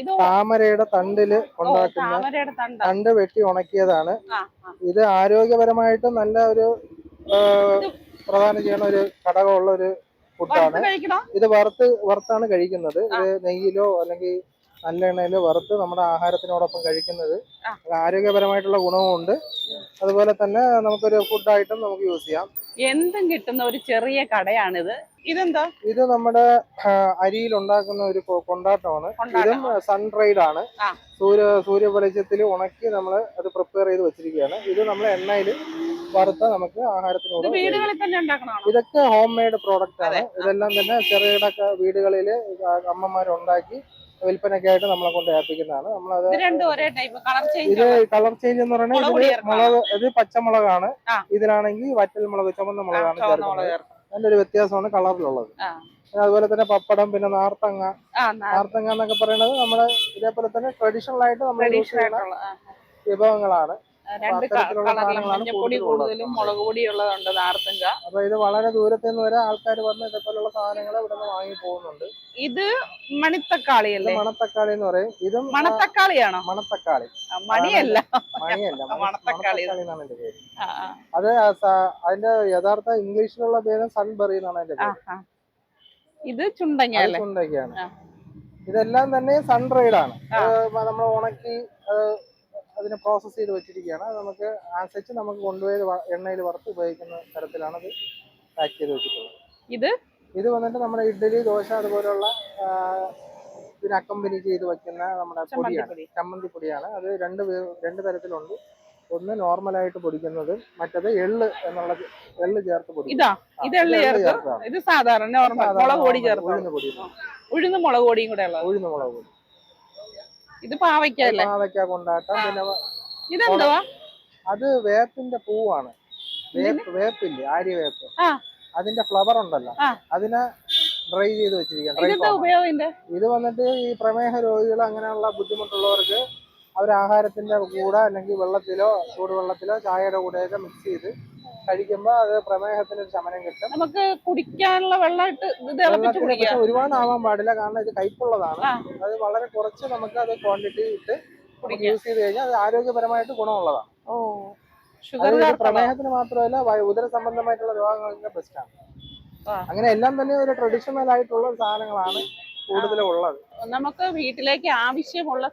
ഇത് താമരയുടെ തണ്ടിൽ ഉണ്ടാക്കുന്ന തണ്ട. വെട്ടി ഉണക്കിയതാണ്. ഇത് ആരോഗ്യപരമായിട്ടും നല്ല ഒരു പ്രധാനം ചെയ്യുന്ന ഒരു ഘടകമുള്ള ഒരു ഫുഡാണ് ഇത് വറുത്ത് വറുത്താണ് കഴിക്കുന്നത്. ഇത് നെയ്യിലോ അല്ലെങ്കിൽ നല്ല എണ്ണയിലോ വറുത്ത് നമ്മുടെ ആഹാരത്തിനോടൊപ്പം കഴിക്കുന്നത്. ആരോഗ്യപരമായിട്ടുള്ള ആരോഗ്യപരമായിട്ടുള്ള ഗുണവുമുണ്ട്. അതുപോലെ തന്നെ നമുക്കൊരു ഫുഡായിട്ടും നമുക്ക് യൂസ് ചെയ്യാം. എന്തും കിട്ടുന്ന ഒരു ചെറിയ കടയാണിത്. ഇതെന്താ? ഇത് നമ്മുടെ അരിയിൽ ഉണ്ടാക്കുന്ന ഒരു കൊണ്ടാട്ടമാണ്. കൊണ്ടാട്ടം. ഇതും സൺ ഡ്രൈഡ് ആണ്. സൂര്യ സൂര്യ വെളിച്ചത്തിൽ ഉണക്കി നമ്മൾ അത് പ്രിപ്പയർ ചെയ്ത് വെച്ചിരിക്കുകയാണ്. ഇത് നമ്മൾ എണ്ണയിൽ വറുത്ത നമുക്ക് ആഹാരത്തിനോട് വീടുകളിൽ തന്നെ ഉണ്ടാക്കണതാണോ? ഇതൊക്കെ ഹോം മെയ്ഡ് പ്രോഡക്റ്റ് ആണ് ഇതെല്ലാം തന്നെ ചെറുകിട വീടുകളിൽ അമ്മമാർ ഉണ്ടാക്കി വിൽപ്പനയ്ക്കായിട്ട് നമ്മളെ കൊണ്ട് ഏൽപ്പിക്കുന്നതാണ്. നമ്മളത് ഇത് കളർ ചേഞ്ച് എന്ന് പറയുന്നത് ഇത് മുളക് ഇത് പച്ചമുളകാണ്. ഇതിനാണെങ്കിൽ ഇതിലാണെങ്കിൽ വറ്റൽ മുളക് ചുമന്ന മുളകാണ് ചേർക്കുന്നത്. നല്ലൊരു വ്യത്യാസമാണ് കളറിലുള്ളത്. പിന്നെ അതുപോലെ തന്നെ പപ്പടം പിന്നെ നാർത്തങ്ങ. നാർത്തങ്ങ എന്നൊക്കെ പറയുന്നത് നമ്മുടെ ഇതേപോലെ തന്നെ ട്രഡീഷണൽ ആയിട്ട് നമ്മൾ യൂസ് ചെയ്യുന്ന. വിഭവങ്ങളാണ്. രണ്ട് കളറിലും മഞ്ഞപ്പൊടി കൂടുതലും മുളക് പൊടി ഉള്ളതുണ്ട് നാർത്തങ്ക അപ്പൊ ഇത് വളരെ ദൂരത്ത് നിന്ന് വരെ ആൾക്കാർ വന്ന് ഇതേപോലുള്ള സാധനങ്ങൾ ഇവിടെ നിന്ന് വാങ്ങി പോകുന്നുണ്ട്. ഇത് മണിത്തക്കാളി അല്ലേ മണത്തക്കാളി എന്ന് പറയും. ഇതും മണത്തക്കാളിയാണോ? മണത്തക്കാളി. മണിയല്ല. മണിയല്ല മണ- മണത്തക്കാളി. എന്നാണ് എന്റെ പേര്. അത് അതിന്റെ യഥാർത്ഥ ഇംഗ്ലീഷിലുള്ള പേര് സൺബെറി എന്നാണ് പേര്. ഇത് ചുണ്ടങ്ങ ആ. ഇതെല്ലാം തന്നെ സൺഡ്രൈഡ് ആണ് നമ്മൾ ഉണക്കി അതിനെ പ്രോസസ്സ് ചെയ്ത് വെച്ചിരിക്കുകയാണ്. അത് നമുക്ക് അനുസരിച്ച് നമുക്ക് കൊണ്ടുപോയത് എണ്ണയിൽ വറുത്ത് ഉപയോഗിക്കുന്ന തരത്തിലാണ് അത് പാക്ക് ചെയ്ത് വെച്ചിട്ടുള്ളത്. ഇത്? ഇത് വന്നിട്ട് നമ്മുടെ ഇഡ്ഡലി ദോശ അതുപോലുള്ള ഇതിനെ അക്കമ്പനി ചെയ്ത് വെക്കുന്ന നമ്മുടെ പൊടിയാണ്. ചമ്മന്തി പൊടിയാണ്. അത് രണ്ട് രണ്ട് തരത്തിലുണ്ട്. ഒന്ന് നോർമലായിട്ട് പൊടിക്കുന്നത് മറ്റത് എള്ള് എന്നുള്ള എള്ള് ചേർത്ത് പൊടിക്കും. ഇതാ സാധാരണ ഉഴുന്ന് പൊടി ഉഴുന്ന് മുളക് പൊടിയും കൂടെ ഉഴുന്ന് മുളക് പൊടി. ഇത് പാവയ്ക്കല്ലേ? പാവയ്ക്ക കൊണ്ടാട്ടം. പിന്നെ ഇതെന്തുവാ? അത് വേപ്പിന്റെ പൂവാണ്. വേപ്പ് വേപ്പില്ലേ? വേപ്പ്. ആ. അതിന്റെ ഫ്ലവർ ഉണ്ടല്ലോ. അതിനെ ഡ്രൈ ചെയ്ത് ഡ്രൈ ഇതിന്റെ ഇത് വന്നിട്ട് ഈ പ്രമേഹ രോഗികൾ അങ്ങനെയുള്ള ബുദ്ധിമുട്ടുള്ളവർക്ക് അവർ ആഹാരത്തിന്റെ കൂടെ അല്ലെങ്കിൽ വെള്ളത്തിലോ ചൂടുവെള്ളത്തിലോ ചായയുടെ കൂടെയൊക്കെ മിക്സ് ചെയ്ത് കഴിക്കുമ്പോൾ അത് പ്രമേഹത്തിന് ഒരു ശമനം കിട്ടും. നമുക്ക് കുടിക്കാനുള്ള വെള്ളമായിട്ട് ഇത് തിളപ്പിച്ച് കുടിക്കാം. ഒരുപാട് ആവാൻ പാടില്ല. കാരണം ഇത് കയ്പുള്ളതാണ്. അത് വളരെ കുറച്ച് നമുക്ക് അത് ക്വാണ്ടിറ്റി ഇട്ട്. യൂസ് ചെയ്ത് കഴിഞ്ഞാൽ അത് ആരോഗ്യപരമായിട്ട് ഗുണമുള്ളതാണ്. ഓ ഷുഗർ പ്രമേഹത്തിന് മാത്രമല്ല ഉദര സംബന്ധമായിട്ടുള്ള രോഗങ്ങൾക്ക് ബെസ്റ്റ് ആണ്. അങ്ങനെ എല്ലാം തന്നെ ഒരു ട്രഡീഷണൽ ആയിട്ടുള്ള സാധനങ്ങളാണ് കൂടുതലും ഉള്ളത്. നമുക്ക് വീട്ടിലേക്ക് ആവശ്യമുള്ള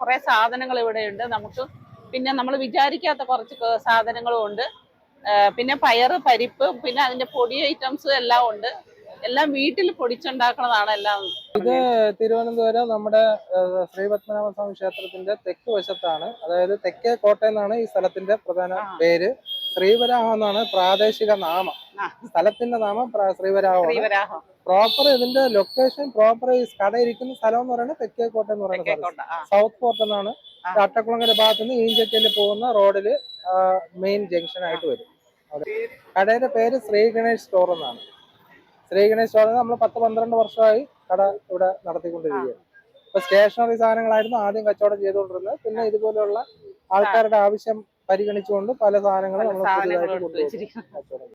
കുറെ സാധനങ്ങൾ ഇവിടെയുണ്ട് നമുക്ക് പിന്നെ നമ്മൾ വിചാരിക്കാത്ത കുറച്ച് സാധനങ്ങളും ഉണ്ട്. പിന്നെ പയറ് പരിപ്പ് പിന്നെ അതിന്റെ പൊടി ഐറ്റംസ് എല്ലാം ഉണ്ട്. എല്ലാം വീട്ടിൽ പൊടിച്ചുണ്ടാക്കുന്നതാണ് എല്ലാം. ഇത് തിരുവനന്തപുരം നമ്മുടെ ശ്രീ പത്മനാഭ സ്വാമി ക്ഷേത്രത്തിന്റെ തെക്ക് വശത്താണ്. അതായത് തെക്കേ കോട്ടയെന്നാണ് ഈ സ്ഥലത്തിന്റെ പ്രധാന പേര്. ശ്രീവരാഹം എന്നാണ് പ്രാദേശിക നാമം. സ്ഥലത്തിന്റെ നാമം ശ്രീവരാഹം. പ്രോപ്പർ ഇതിന്റെ ലൊക്കേഷൻ പ്രോപ്പർ ഈ കട ഇരിക്കുന്ന സ്ഥലം എന്ന് പറയുന്നത് തെക്കേ കോട്ട എന്ന് പറയുന്ന സൗത്ത് പോർട്ട് എന്നാണ്. അട്ടക്കുളങ്ങര ഭാഗത്ത് നിന്ന് ഈഞ്ചക്കയിൽ പോകുന്ന റോഡിൽ മെയിൻ ജംഗ്ഷൻ ആയിട്ട് വരും. കടയുടെ പേര് ശ്രീ ഗണേഷ് സ്റ്റോർ എന്നാണ്. ശ്രീ ഗണേഷ് സ്റ്റോർ നമ്മൾ പത്ത് പന്ത്രണ്ട് വർഷമായി കട ഇവിടെ നടത്തിക്കൊണ്ടിരിക്കുകയാണ്. ഇപ്പൊ സ്റ്റേഷനറി സാധനങ്ങളായിരുന്നു ആദ്യം കച്ചവടം ചെയ്തുകൊണ്ടിരുന്നത്. പിന്നെ ഇതുപോലെയുള്ള ആൾക്കാരുടെ ആവശ്യം പരിഗണിച്ചുകൊണ്ട് പല സാധനങ്ങളും നമ്മൾ പുതിയതായിട്ട് കച്ചവടം.